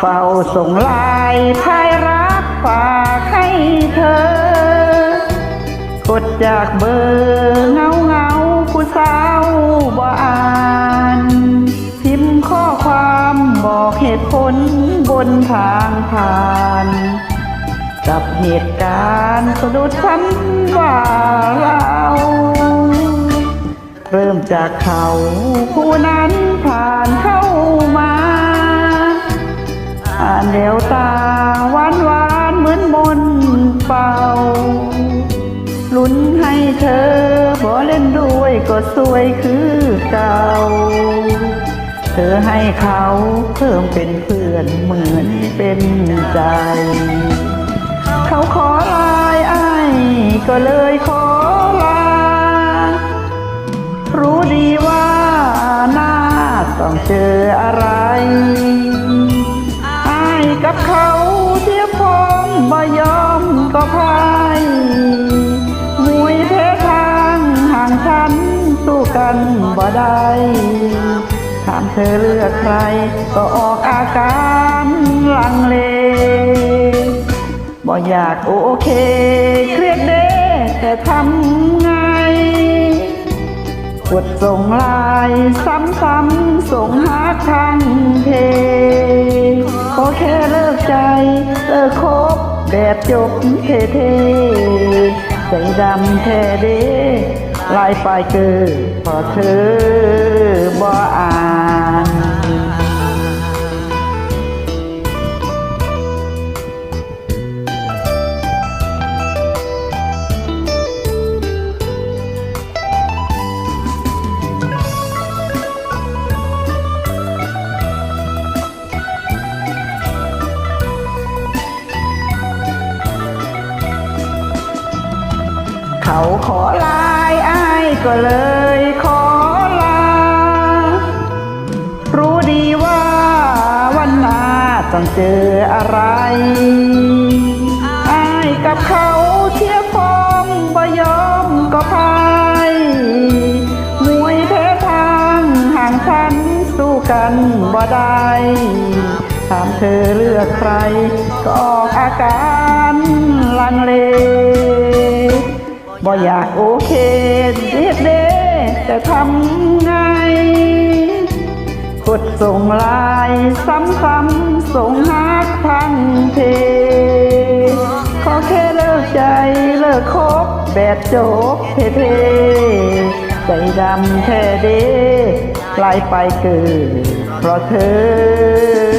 เฝ้าส่งลายพายรักฝากให้เธอ กดจากเบอร์เงาเงาผู้สาวบ่อ่านพิมพ์ข้อความบอกเหตุผลบนทางผ่าน กับเหตุการณ์สะดุดฉันว่าเราเริ่มจากเขาผู้นั้นผ่านเข้า อ่านเดวตาหวานหวานเหมือนมนเป่า ลุ้นให้เธอบ่เล่นด้วยก็สวยคือเก่า เธอให้เขาเพิ่มเป็นเพื่อนเหมือนเป็นใจ เขาขอลายอ้ายก็เลยขอลา รู้ดีว่าหน้าต้องเจออะไร ก็พายมวยเพทางห่างฉันสู้กันบ่ได้ถามเธอเลือกใคร ก็ออกอาการลังเลบ่อยากโอเค เครียดเด้แต่ทำไงกดส่งไลายซ้ำๆส่งหาทางเพก็แค่เลิกใจ เลิกคบ แบบจบเท่ๆใจดำแท้เด้ลายปลายเกอพอเธอบ่อ่า เขาขอลายอ้ายก็เลยขอลา รู้ดีว่าวันหน้าต้องเจออะไรอ้ายกับเขาเทียบพร้อมบ่ยอมก็พายมวยแพ้ทางห่างฉันสู้กันบ่ได้ถามเธอเลือกใครก็ออกอาการลังเล บ่อยากโอเคเรียกเด้แต่ทำไง กดส่งไลายซ้ำๆส่งหาทางเพขอแค่เลิกใจเลิกคบแบบจบเท่ๆใจดำแท้เด้ปลายไปเกิดเพราะเธอ